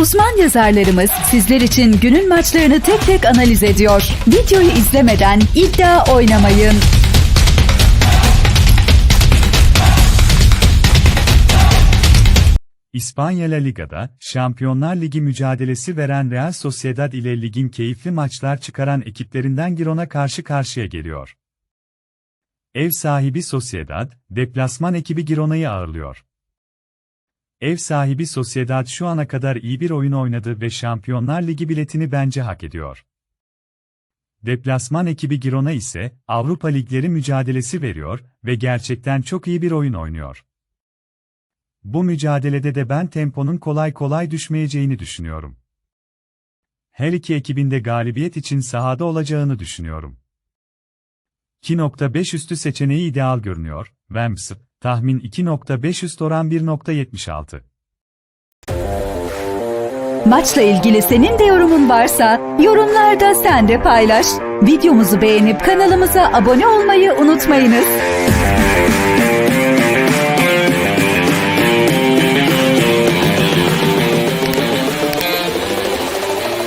Uzman yazarlarımız sizler için günün maçlarını tek tek analiz ediyor. Videoyu izlemeden iddia oynamayın. İspanya La Liga'da Şampiyonlar Ligi mücadelesi veren Real Sociedad ile ligin keyifli maçlar çıkaran ekiplerinden Girona karşı karşıya geliyor. Ev sahibi Sociedad, deplasman ekibi Girona'yı ağırlıyor. Ev sahibi Sociedad şu ana kadar iyi bir oyun oynadı ve Şampiyonlar Ligi biletini bence hak ediyor. Deplasman ekibi Girona ise Avrupa Ligleri mücadelesi veriyor ve gerçekten çok iyi bir oyun oynuyor. Bu mücadelede de ben temponun kolay kolay düşmeyeceğini düşünüyorum. Her iki ekibin de galibiyet için sahada olacağını düşünüyorum. 2.5 üstü seçeneği ideal görünüyor. Wemps, tahmin 2.5 üst oran 1.76. Maçla ilgili senin de yorumun varsa yorumlarda sen de paylaş. Videomuzu beğenip kanalımıza abone olmayı unutmayınız.